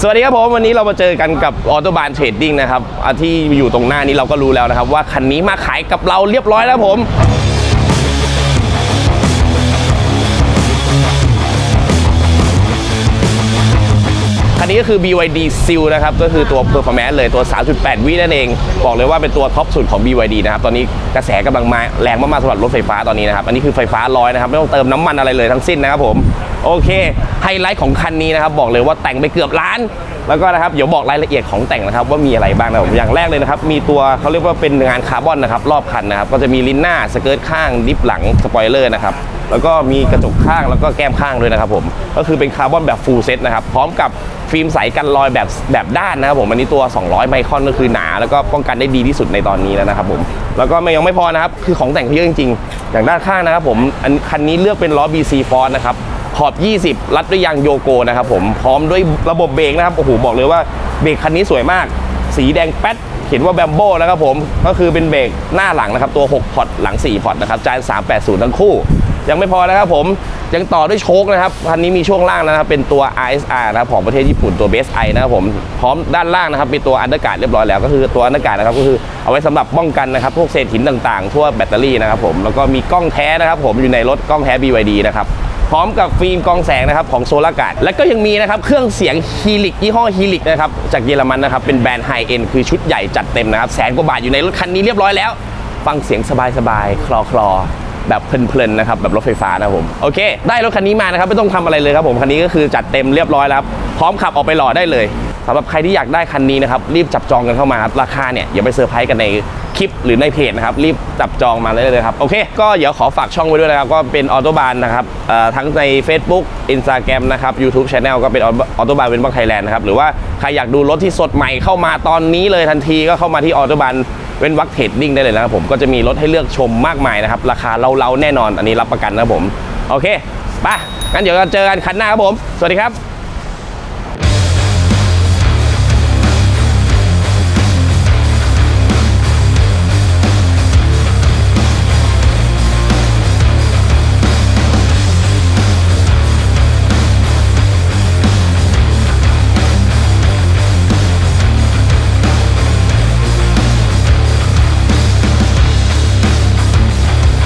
สวัสดีครับผมวันนี้เรามาเจอกันกับออโตบานเทรดดิ้งนะครับที่อยู่ตรงหน้านี้เราก็รู้แล้วนะครับ ว่าคันนี้มาขายกับเราเรียบร้อยแล้วผม นนี้ก็คือ BYD Seal นะครับ ก็คือตัว Performance เลยตัว 3.8 วินั่นเอง บอกเลยว่าเป็นตัวท็อปสุดของ BYD นะครับ ตอนนี้กระแสกำลังมาแรงมากๆสำหรับรถไฟฟ้าตอนนี้นะครับ อันนี้คือไฟฟ้าร้อยนะครับ ไม่ต้องเติมน้ำมันอะไรเลยทั้งสิ้นนะครับผม โอเค ไฮไลท์ของคันนี้นะครับ บอกเลยว่าแต่งไปเกือบล้าน แล้วก็นะครับ เดี๋ยวบอกรายละเอียดของแต่งนะครับว่ามีอะไรบ้างนะครับผมอย่างแรกเลยนะครับ มีตัวเขาเรียกว่าเป็นงานคาร์บอนนะครับรอบคันนะครับ ก็จะมีลิ้นหน้าสเกิร์ตข้างดิฟหลังสปอยเลอร์นะครับแล้วก็มีกระจกข้างแล้วก็แก้มข้างด้วยนะครับผมก็คือเป็นคาร์บอนแบบฟูลเซตนะครับพร้อมกับ ฟิล์มใสกันรอยแบบแบบด้านนะครับผมอันนี้ตัว 200 ไมครอนก็คือหนา แล้วก็ป้องกันได้ดีที่สุดในตอนนี้แล้วนะครับผมแล้วก็ไม่ยังไม่พอนะครับคือของแต่งเขาเยอะจริงๆ อย่างด้านข้างนะครับผมอันคันนี้เลือกเป็นล้อ BC f o r c นะครับขอบ 20 รัดด้วยยางโยโกนะครับผมพร้อมด้วยระบบเบรกนะครับโอ้โหบอกเลยว่าเบรกคันนี้สวยมาก สีแดงแป๊ดเขียนว่าแบมโบนะครับผมก็คือเป็นเบรกหน้าหลังนะครับตัว 6 พอร์ตหลัง 4 พอร์ตนะครับจาน380 ทั้งคู่ ยังไม่พอนะครับผมยังต่อด้วยโชคนะครับคันนี้มีช่วงล่างนะครับเป็นตัว RSR นะครับของประเทศญี่ปุ่นตัว Base I นะครับผมพร้อมด้านล่างนะครับเป็นตัวอันเดอร์การ์ดเรียบร้อยแล้วก็คือตัวอันเดอร์การ์ดนะครับก็คือเอาไว้สำหรับป้องกันนะครับพวกเศษหินต่างๆ ทั่วแบตเตอรี่นะครับผมแล้วก็มีกล้องแท้นะครับผมอยู่ในรถกล้องแท้ BYD นะครับพร้อมกับฟิล์มกองแสงนะครับของโซลากาดและก็ยังมีนะครับเครื่องเสียงฮีลิกยี่ห้อฮีลิกนะครับจากเยอรมันนะครับเป็นแบรนด์ไฮเอ็นคือชุดใหญ่จัดเต็มนะครับแสนกว่าบาทอยู่ในรถคันนี้เรียบร้อยแล้ว ฟังเสียงสบายๆคลอๆ แบบเพลินๆนะครับแบบรถไฟฟ้านะผมโอเค ได้รถคันนี้มานะครับไม่ต้องทำอะไรเลยครับผมคันนี้ก็คือจัดเต็มเรียบร้อยแล้วพร้อมขับออกไปหล่อได้เลยสำหรับใครที่อยากได้คันนี้นะครับรีบจับจองกันเข้ามาครับราคาเนี่ยอย่าไปเซอร์ไพรส์กันในคลิปหรือในเพจนะครับรีบจับจองมาเลยเลยครับโอเค ก็เดี๋ยวขอฝากช่องไว้ด้วยนะครับก็เป็นออโตบานนะครับทั้งใน Facebook Instagram นะครับ YouTube Channel ก็เป็นออโตบานเวนบังไทยแลนด์นะครับหรือว่าใครอยากดูรถที่สดใหม่เข้ามาตอนนี้เลยทันทีก็เข้ามาที่ออโตบาน เว้นวักเทรดดิ้งได้เลยนะครับผมก็จะมีรถให้เลือกชมมากมายนะครับ ราคาเราๆแน่นอนอันนี้รับประกันนะครับผม โอเคไปงั้นเดี๋ยวเราเจอกันคันหน้าครับผม สวัสดีครับ